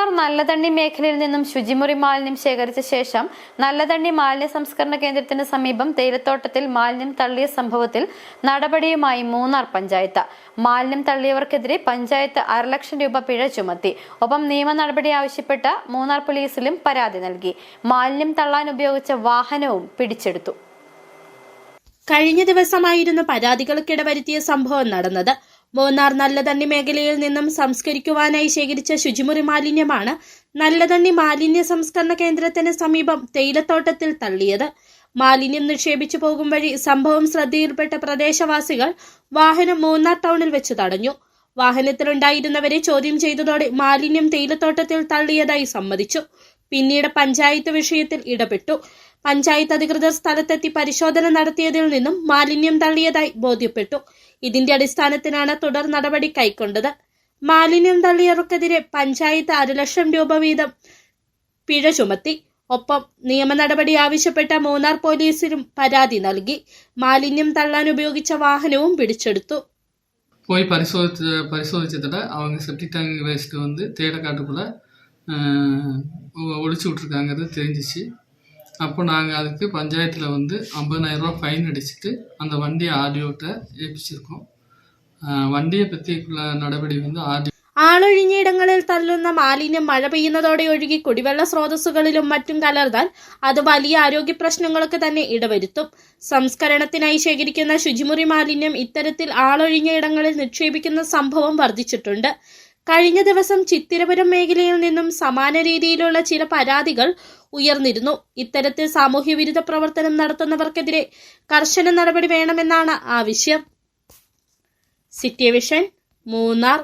മൂന്നാർ നല്ലതണ്ണി മേഖലയിൽ നിന്നും ശുചിമുറി മാലിന്യം ശേഖരിച്ച ശേഷം നല്ലതണ്ണി മാലിന്യ സംസ്കരണ കേന്ദ്രത്തിന് സമീപം തേയിലത്തോട്ടത്തിൽ മാലിന്യം തള്ളിയ സംഭവത്തിൽ നടപടിയുമായി മൂന്നാർ പഞ്ചായത്ത്. മാലിന്യം തള്ളിയവർക്കെതിരെ പഞ്ചായത്ത് അരലക്ഷം രൂപ പിഴ ചുമത്തി. ഒപ്പം നിയമ നടപടി ആവശ്യപ്പെട്ട് മൂന്നാർ പോലീസിലും പരാതി നൽകി. മാലിന്യം തള്ളാൻ ഉപയോഗിച്ച വാഹനവും പിടിച്ചെടുത്തു. കഴിഞ്ഞ ദിവസമായിരുന്നു പരാതികൾക്കിട വരുത്തിയ സംഭവം നടന്നത്. മൂന്നാർ നല്ലതണ്ണി മേഖലയിൽ നിന്നും സംസ്കരിക്കുവാനായി ശേഖരിച്ച ശുചിമുറി മാലിന്യമാണ് നല്ലതണ്ണി മാലിന്യ സംസ്കരണ കേന്ദ്രത്തിന് സമീപം തേയിലത്തോട്ടത്തിൽ തള്ളിയത്. മാലിന്യം നിക്ഷേപിച്ചു പോകും വഴി സംഭവം ശ്രദ്ധയിൽപ്പെട്ട പ്രദേശവാസികൾ വാഹനം മൂന്നാർ ടൗണിൽ വെച്ച് തടഞ്ഞു. വാഹനത്തിലുണ്ടായിരുന്നവരെ ചോദ്യം ചെയ്തതോടെ മാലിന്യം തേയിലത്തോട്ടത്തിൽ തള്ളിയതായി സമ്മതിച്ചു. പിന്നീട് പഞ്ചായത്ത് വിഷയത്തിൽ ഇടപെട്ടു പഞ്ചായത്ത് അധികൃതർ സ്ഥലത്തെത്തി പരിശോധന നടത്തിയതിൽ നിന്നും മാലിന്യം തള്ളിയതായി ബോധ്യപ്പെട്ടു ഇതിന്റെ അടിസ്ഥാനത്തിലാണ് തുടർ നടപടി കൈക്കൊണ്ടത് മാലിന്യം തള്ളിയവർക്കെതിരെ പഞ്ചായത്ത് അര ലക്ഷം രൂപ വീതം പിഴ ചുമത്തി ഒപ്പം നിയമ നടപടി ആവശ്യപ്പെട്ട മൂന്നാർ പോലീസിലും പരാതി നൽകി മാലിന്യം തള്ളാൻ ഉപയോഗിച്ച വാഹനവും പിടിച്ചെടുത്തു போய் பரிசோதித்து பரிசோதிச்சதில் அவங்க செப்டிக் டேங்க் வேஸ்ட்டு வந்து தேயிலைக்காட்டுக்குள்ளே ஒழிச்சு விட்ருக்காங்கிறது தெரிஞ்சிச்சு அப்போ நாங்கள் அதுக்கு பஞ்சாயத்தில் வந்து 50000 ரூபாய் ஃபைன் அடிச்சுட்டு அந்த வண்டியை ஆர்டிஓட்ட ஏற்பிச்சிருக்கோம் வண்டியை பற்றிக்குள்ள நடவடி வந்து ஆர்டி ആളൊഴിഞ്ഞയിടങ്ങളിൽ തള്ളുന്ന മാലിന്യം മഴ പെയ്യുന്നതോടെ ഒഴുകി കുടിവെള്ള സ്രോതസ്സുകളിലും മറ്റും കലർന്നാൽ അത് വലിയ ആരോഗ്യ പ്രശ്നങ്ങൾക്ക് തന്നെ ഇടവരുത്തും സംസ്കരണത്തിനായി ശേഖരിക്കുന്ന ശുചിമുറി മാലിന്യം ഇത്തരത്തിൽ ആളൊഴിഞ്ഞയിടങ്ങളിൽ നിക്ഷേപിക്കുന്ന സംഭവം വർദ്ധിച്ചിട്ടുണ്ട് കഴിഞ്ഞ ദിവസം ചിത്തിരപുരം മേഖലയിൽ നിന്നും സമാന രീതിയിലുള്ള ചില പരാതികൾ ഉയർന്നിരുന്നു. ഇത്തരത്തിൽ സാമൂഹ്യവിരുദ്ധ പ്രവർത്തനം നടത്തുന്നവർക്കെതിരെ കർശന നടപടി വേണമെന്നാണ് ആവശ്യം സിറ്റി വിഷൻ മൂന്നാർ.